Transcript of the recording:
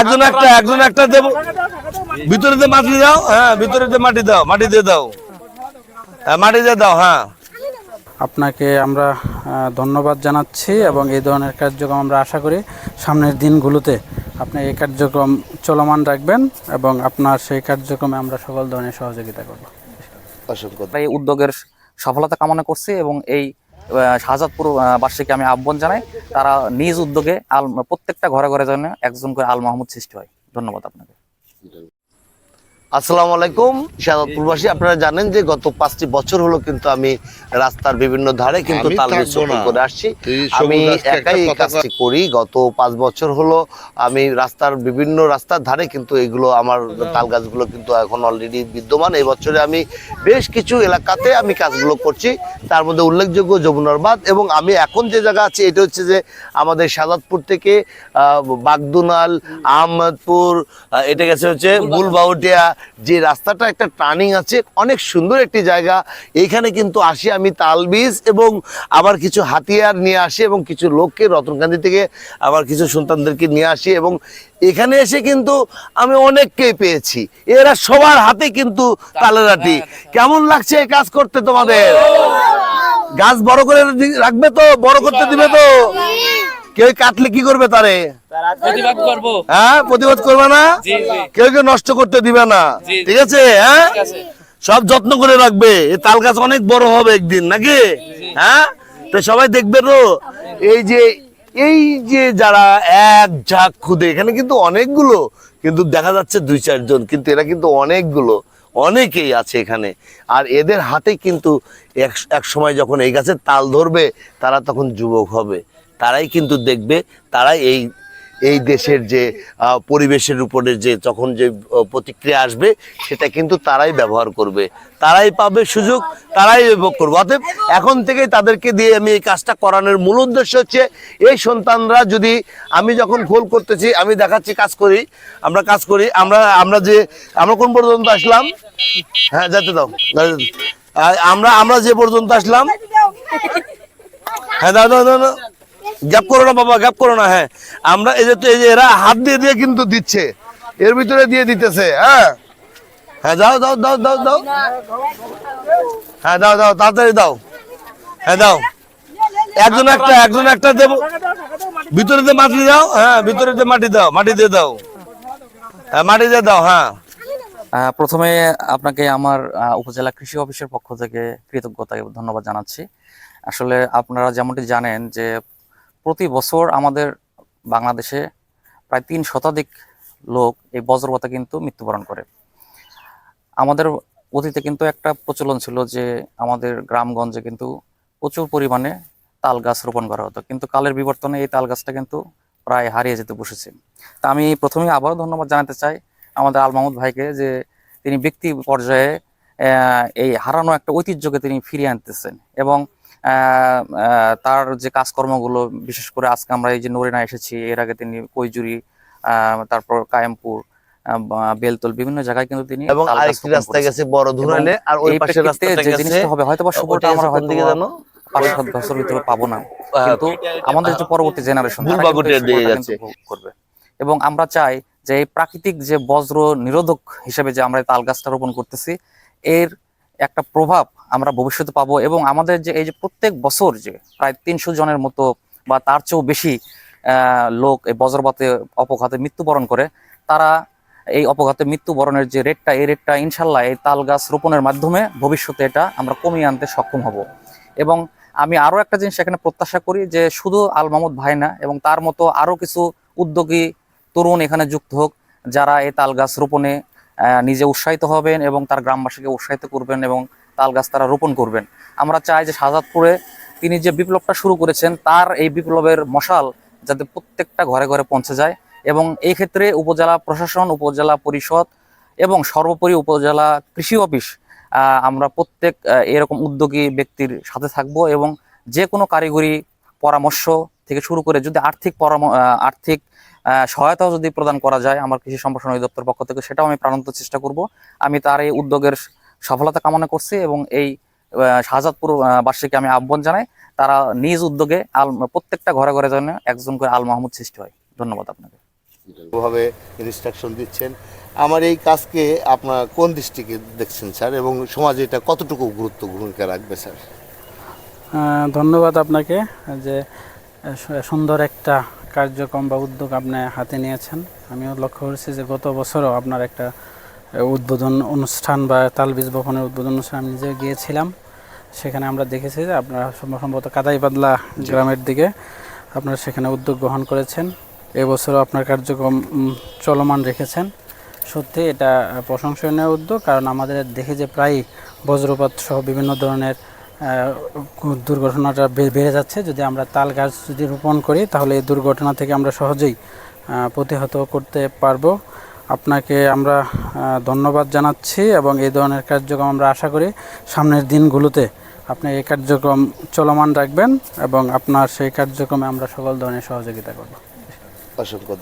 একজন একটা একজন একটা দেবো। ভিতরে দিয়ে মাটি দাও হ্যাঁ ভিতরে দিয়ে মাটি দাও মাটি দিয়ে দাও। হ্যাঁ মাটি দিয়ে দাও হ্যাঁ। আপনাকে আমরা ধন্যবাদ জানাচ্ছি এবং এই ধরনের কার্যক্রম আমরা আশা করি সামনের দিনগুলোতে আপনি এই কার্যক্রম চলমান রাখবেন এবং আপনার সেই কার্যক্রমে আমরা সকল ধরনের সহযোগিতা করব। অসংখ্য এই উদ্যোগের সফলতা কামনা করছি এবং এই শাহজাদপুর বার্ষিকী আমি আহ্বান জানাই। তারা নিজ উদ্যোগে আল প্রত্যেকটা ঘরে ঘরে জন্য একজন করে আল মাহমুদ সৃষ্টি হয়। ধন্যবাদ আপনাকে। আসসালামু আলাইকুম। শাহজাদপুরবাসী আপনারা জানেন যে গত পাঁচটি বছর হলো কিন্তু আমি রাস্তার বিভিন্ন ধারে কিন্তু তালবীজ করে আসছি। আমি একাই এই কাজটি করি। গত পাঁচ বছর হলো আমি রাস্তার বিভিন্ন রাস্তার ধারে কিন্তু এগুলো আমার তাল গাছগুলো কিন্তু এখন অলরেডি বিদ্যমান। এই বছরে আমি বেশ কিছু এলাকাতে আমি কাজগুলো করছি। তার মধ্যে উল্লেখযোগ্য যমুনার বাঁধ এবং আমি এখন যে জায়গা আছি এটা হচ্ছে যে আমাদের শাহাদপুর থেকে আহ, বাগদুনাল আহমদপুর এটা গেছে হচ্ছে বুলবাউটিয়া যে রাস্তাটা একটা টার্নিং আছে, অনেক সুন্দর একটি জায়গা। এইখানে কিন্তু আসি আমি তালবিজ এবং আবার কিছু হাতিয়ার নিয়ে আসি এবং কিছু লোককে রতনকান্দি থেকে আবার কিছু সন্তানদেরকে নিয়ে আসি এবং এখানে এসে কিন্তু আমি অনেককেই পেয়েছি। এরা সবার হাতে কিন্তু তালেরাটি। কেমন লাগছে এই কাজ করতে তোমাদের? গাছ বড় করে রাখবে তো? বড় করতে দিবে তো? কেউ কাটলে কি করবে তারে? প্রতিবাদ করব। হ্যাঁ প্রতিবাদ করবে না? কেউ কেউ নষ্ট করতে দিবে না। ঠিক আছে? হ্যাঁ? সব যত্ন করে রাখবে। এই তাল গাছ অনেক বড় হবে একদিন নাকি? হ্যাঁ? তো সবাই দেখবে তো এই যে এই যে যারা এক ঝাঁক খুদে এখানে কিন্তু অনেকগুলো কিন্তু দেখা যাচ্ছে দুই চারজন কিন্তু এরা কিন্তু অনেকগুলো অনেকেই আছে এখানে। আর এদের হাতে কিন্তু এক এক সময় যখন এই গাছের তাল ধরবে তারা তখন যুবক হবে। তারাই কিন্তু দেখবে, তারাই এই এই দেশের যে পরিবেশের উপরে যে তখন যে প্রতিক্রিয়া আসবে, সেটা কিন্তু তারাই ব্যবহার করবে। তারাই পাবে সুযোগ, তারাই উপভোগ করবে। অতএব এখন থেকে তাদেরকে দিয়ে আমি এই কাজটা করানোর মূল উদ্দেশ্য হচ্ছে, এই সন্তানরা যদি আমি যখন খোল করতেছি, আমি দেখাচ্ছি, কাজ করি, আমরা কাজ করি, আমরা আমরা যে, আমরা কোন পর্যন্ত আসলাম? হ্যাঁ যেতে দাও আমরা আমরা যে পর্যন্ত আসলাম? হ্যাঁ দাও দাও। গ্যাপ করো না বাবা, গ্যাপ করো না হ্যাঁ। আমরা এই যে এই যে এরা হাত দিয়ে দিয়ে কিন্তু দিচ্ছে। এর ভিতরে দিয়ে দিতেছে হ্যাঁ। হ্যাঁ দাও দাও দাও দাও দাও। হ্যাঁ দাও দাও, তাড়াতাড়ি দাও। হ্যাঁ দাও। একজন একটা একজন একটা দেবো। ভিতরে দিয়ে মাটি দাও হ্যাঁ ভিতরে দিয়ে মাটি দাও, মাটি দিয়ে দাও। হ্যাঁ মাটি দিয়ে দাও হ্যাঁ। প্রথমে আপনাকে আমার উপজেলা কৃষি অফিসের পক্ষ থেকে কৃতজ্ঞতা ধন্যবাদ জানাচ্ছি। আসলে আপনারা যেমনটি জানেন যে প্রতি বছর আমাদের বাংলাদেশে প্রায় তিন শতাধিক লোক এই বজ্রপাতে কিন্তু মৃত্যুবরণ করে। আমাদের অতীতে কিন্তু একটা প্রচলন ছিল যে আমাদের গ্রামগঞ্জে কিন্তু প্রচুর পরিমাণে তাল গাছ রোপণ করা হতো। কিন্তু কালের বিবর্তনে এই তাল গাছটা কিন্তু প্রায় হারিয়ে যেতে বসেছে। তা আমি প্রথমেই আবারও ধন্যবাদ জানাতে চাই আমাদের আল মাহমুদ ভাইকে যে তিনি ব্যক্তি পর্যায়ে এই হারানো একটা ঐতিহ্যকে তিনি ফিরিয়ে আনতেছেন এবং তার যে কাজকর্মগুলো বিশেষ করে আজকে আমরা এই যে নরিনা এসেছি এর আগে তিনি কৈজুরি তারপর কায়েমপুর বেলতল বিভিন্ন জায়গায় কিন্তু তিনি এবং আরেকটি রাস্তা গেছে বড় ধুনাইলে আর ওই প্রেক্ষিতে রাস্তাটা যে জিনিসটা হবে হয়তো বা শুভটা আমরা হয়তো দিকে জানো পাঁচ সাত বছর ভিতরে পাবো না। কিন্তু আমাদের যে পরবর্তী জেনারেশন। করবে। এবং আমরা চাই যে এই প্রাকৃতিক যে বজ্র নিরোধক হিসেবে যে আমরা তাল গাছটা রোপণ করতেছি এর একটা প্রভাব আমরা ভবিষ্যতে পাবো এবং আমাদের যে এই যে প্রত্যেক বছর যে প্রায় তিনশো জনের মতো বা তার চেয়েও বেশি লোক এই বজ্রপাতে অপঘাতে মৃত্যুবরণ করে, তারা এই অপঘাতে মৃত্যুবরণের যে রেটটা এই রেটটা ইনশাল্লাহ এই তাল গাছ রোপণের মাধ্যমে ভবিষ্যতে এটা আমরা কমিয়ে আনতে সক্ষম হব। এবং আমি আরও একটা জিনিস এখানে প্রত্যাশা করি যে শুধু আল মাহমুদ ভাই না, এবং তার মতো আরও কিছু উদ্যোগী তরুণ এখানে যুক্ত হোক, যারা এই তাল গাছ রোপণে নিজে উৎসাহিত হবেন এবং তার গ্রামবাসীকে উৎসাহিত করবেন এবং তাল গাছ তারা রোপণ করবেন। আমরা চাই যে শাহজাদপুরে তিনি যে বিপ্লবটা শুরু করেছেন, তার এই বিপ্লবের মশাল যাতে প্রত্যেকটা ঘরে ঘরে পৌঁছে যায় এবং এই ক্ষেত্রে উপজেলা প্রশাসন, উপজেলা পরিষদ এবং সর্বোপরি উপজেলা কৃষি অফিস আমরা প্রত্যেক এরকম উদ্যোগী ব্যক্তির সাথে থাকব এবং যে কোনো কারিগরি পরামর্শ থেকে শুরু করে যদি আর্থিক আর্থিক সহায়তাও যদি প্রদান করা যায়, আমার কৃষি সম্প্রসারণ অধিদপ্তর পক্ষ থেকে, সেটাও আমি প্রাণান্ত চেষ্টা করব। আমি তার এই উদ্যোগের সফলতা কামনা করছি এবং এই শাহজাদপুর বার্ষিকী আমি আহ্বান জানাই তারা নিজ উদ্যোগে আল প্রত্যেকটা ঘরে ঘরে যেন একজন করে আল মাহমুদ সৃষ্টি হয়। ধন্যবাদ আপনাকে। ভাবে ইনস্ট্রাকশন দিচ্ছেন। আমার এই কাজকে আপনার কোন দৃষ্টিকে দেখছেন স্যার? এবং সমাজে এটা কতটুকু গুরুত্ব ভূমিকা রাখবে স্যার? ধন্যবাদ আপনাকে যে সুন্দর একটা কার্যক্রম বা উদ্যোগ আপনি হাতে নিয়েছেন। আমিও লক্ষ্য করেছি যে গত বছরও আপনার একটা উদ্বোধন অনুষ্ঠান বা তালবীজ বপনের উদ্বোধন অনুষ্ঠান আমি নিজে গিয়েছিলাম। সেখানে আমরা দেখেছি যে আপনারা সম্ভ- সম্ভবত কাদাইপাদলা গ্রামের দিকে আপনারা সেখানে উদ্যোগ গ্রহণ করেছেন। এবছরও আপনার কার্যক্রম চলমান রেখেছেন। সত্যি এটা প্রশংসনীয় উদ্যোগ কারণ আমাদের দেখে যে প্রায় বজ্রপাত সহ বিভিন্ন ধরনের দুর্ঘটনাটা বেড়ে যাচ্ছে। যদি আমরা তাল গাছ যদি রোপণ করি তাহলে এই দুর্ঘটনা থেকে আমরা সহজেই প্রতিহত করতে পারব। আপনাকে আমরা ধন্যবাদ জানাচ্ছি এবং এই ধরনের কার্যক্রম আমরা আশা করি সামনের দিনগুলোতে আপনি এই কার্যক্রম চলমান রাখবেন এবং আপনার সেই কার্যক্রমে আমরা সকল ধরনের সহযোগিতা করব। অসংখ্য